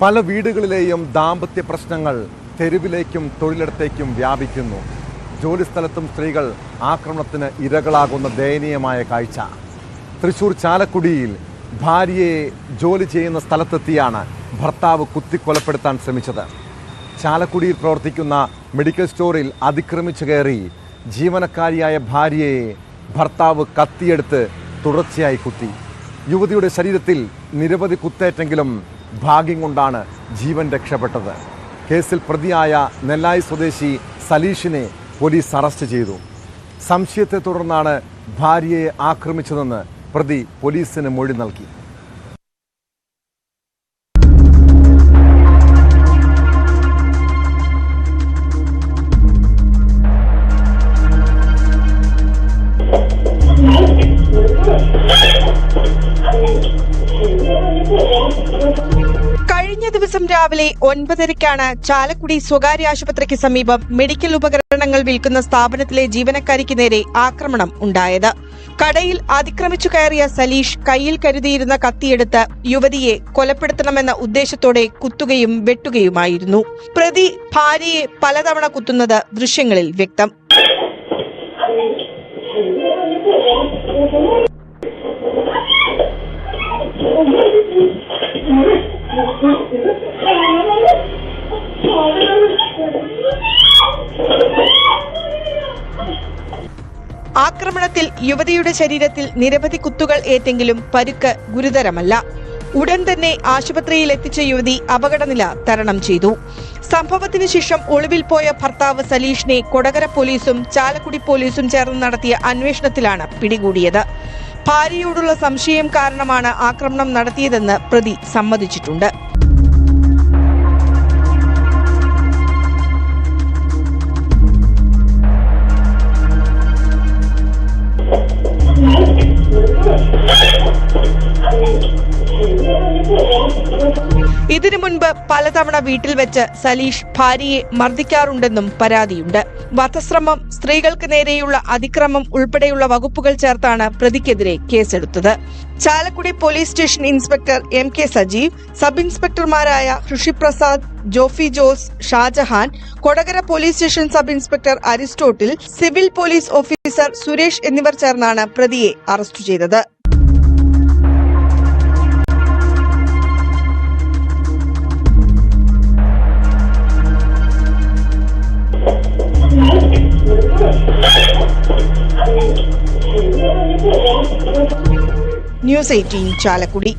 പല വീടുകളിലെയും ദാമ്പത്യ പ്രശ്നങ്ങൾ തെരുവിലേക്കും തൊഴിലിടത്തേക്കും വ്യാപിക്കുന്നു. ജോലിസ്ഥലത്തും സ്ത്രീകൾ ആക്രമണത്തിന് ഇരകളാകുന്ന ദയനീയമായ കാഴ്ച. തൃശൂർ ചാലക്കുടിയിൽ ഭാര്യയെ ജോലി ചെയ്യുന്ന സ്ഥലത്തെത്തിയാണ് ഭർത്താവ് കുത്തിക്കൊലപ്പെടുത്താൻ ശ്രമിച്ചത്. ചാലക്കുടിയിൽ പ്രവർത്തിക്കുന്ന മെഡിക്കൽ സ്റ്റോറിൽ അതിക്രമിച്ചു കയറി ജീവനക്കാരിയായ ഭാര്യയെ ഭർത്താവ് കത്തിയെടുത്ത് തുടർച്ചയായി കുത്തി. യുവതിയുടെ ശരീരത്തിൽ നിരവധി കുത്തേറ്റെങ്കിലും ഭാഗ്യം കൊണ്ടാണ് ജീവൻ രക്ഷപ്പെട്ടത്. കേസിൽ പ്രതിയായ നെല്ലായി സ്വദേശി സലീഷിനെ പോലീസ് അറസ്റ്റ് ചെയ്തു. സംശയത്തെ തുടർന്നാണ് ഭാര്യയെ ആക്രമിച്ചതെന്ന് പ്രതി പോലീസിന് മൊഴി നൽകി. കഴിഞ്ഞ ദിവസം രാവിലെ ഒൻപതരയ്ക്കാണ് ചാലക്കുടി സ്വകാര്യ ആശുപത്രിക്ക് സമീപം മെഡിക്കൽ ഉപകരണങ്ങൾ വിൽക്കുന്ന സ്ഥാപനത്തിലെ ജീവനക്കാരിക്ക് നേരെ ആക്രമണം ഉണ്ടായത്. കടയിൽ അതിക്രമിച്ചു കയറിയ സലീഷ് കയ്യിൽ കരുതിയിരുന്ന കത്തിയെടുത്ത് യുവതിയെ കൊലപ്പെടുത്തണമെന്ന ഉദ്ദേശത്തോടെ കുത്തുകയും വെട്ടുകയുമായിരുന്നു. പ്രതി ഭാര്യയെ പലതവണ കുത്തുന്നത് ദൃശ്യങ്ങളിൽ വ്യക്തം. ആക്രമണത്തിൽ യുവതിയുടെ ശരീരത്തിൽ നിരവധി കുത്തുകൾ ഏറ്റെങ്കിലും പരുക്ക് ഗുരുതരമല്ല. ഉടൻ തന്നെ ആശുപത്രിയിൽ എത്തിച്ച യുവതി അപകടനില തരണം ചെയ്തു. സംഭവത്തിന് ശേഷം ഒളിവിൽ പോയ ഭർത്താവ് സലീഷിനെ കൊടകര പോലീസും ചാലക്കുടി പോലീസും ചേർന്ന് നടത്തിയ അന്വേഷണത്തിലാണ് പിടികൂടിയത്. ഭാര്യയോടുള്ള സംശയം കാരണമാണ് ആക്രമണം നടത്തിയതെന്ന് പ്രതി സമ്മതിച്ചിട്ടുണ്ട്. ഇതിനു മുൻപ് പലതവണ വീട്ടിൽ വെച്ച് സലീഷ് ഭാര്യയെ മർദ്ദിക്കാറുണ്ടെന്നും പരാതിയുണ്ട്. വധശ്രമം സ്ത്രീകൾക്ക് നേരെയുള്ള അതിക്രമം ഉൾപ്പെടെയുള്ള വകുപ്പുകൾ ചേർത്താണ് പ്രതിക്കെതിരെ കേസെടുത്തത്. Chalakudy police station inspector M K Sajeev sub ഇൻസ്പെക്ടർമാരായ Rishiprasad Jofy Jose Shajahan Kodakara police station sub inspector Aristotle civil police officer Suresh എന്നിവർ ചേർന്നാണ് പ്രതിയെ അറസ്റ്റ് ചെയ്തത്. News eighteen Chalakudy.